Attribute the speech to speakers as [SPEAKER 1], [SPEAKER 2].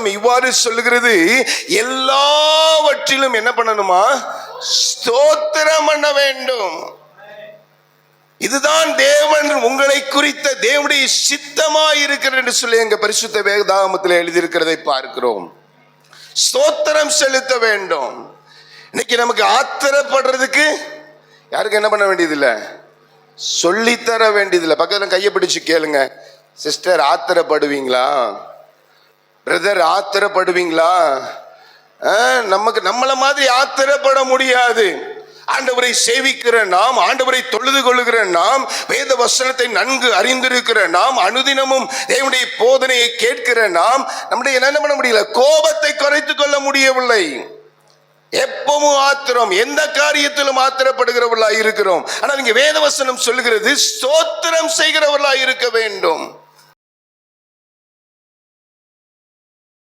[SPEAKER 1] வசனம் இவ்வாறு சொல்லுகிறது. எல்லாவற்றிலும் என்ன பண்ணணுமா? ஸ்தோத்திரம் பண்ண வேண்டும். இதுதான் தேவன் உங்களை குறித்த தேவனுடைய சித்தமாய் இருக்கிறது என்று சொல்லி எங்க பரிசுத்த வேதாகமத்தில் எழுதியிருக்கிறதை பார்க்கிறோம். ஸ்தோத்திரம் செலுத்த வேண்டும். இன்னைக்கு நமக்கு ஆத்திரப்படுறதுக்கு யாருக்கு என்ன பண்ண வேண்டியதில்லை? சொல்லித்தர வேண்டியதில்லை. பக்கத்தில் கையை பிடிச்சு கேளுங்க. சிஸ்டர் ஆத்திரப்படுவீங்களா? பிரதர் ஆத்திரப்படுவீங்களா? ஆ, நமக்கு நம்மள மாதிரி ஆத்திரப்பட முடியாது. ஆண்டவரை சேவிக்கிற நாம் ஆண்டவரை தொழுது கொள்ளுகிற நாம் வேத வசனத்தை நன்கு அறிந்திருக்கிற நாம் அனுதினமும் தேவனுடைய போதனையை கேட்கிற நாம் நம்முடைய என்ன பண்ண முடியல? கோபத்தை குறைத்து கொள்ள முடியவில்லை. எப்பவும் ஆத்திரம் எந்த காரியத்திலும் ஆத்திரப்படுகிறவர்களாக இருக்கிறோம். ஆனால் இங்க வேதவசனம் சொல்லுகிறது ஸ்தோத்திரம் செய்கிறவர்களாக இருக்க வேண்டும்.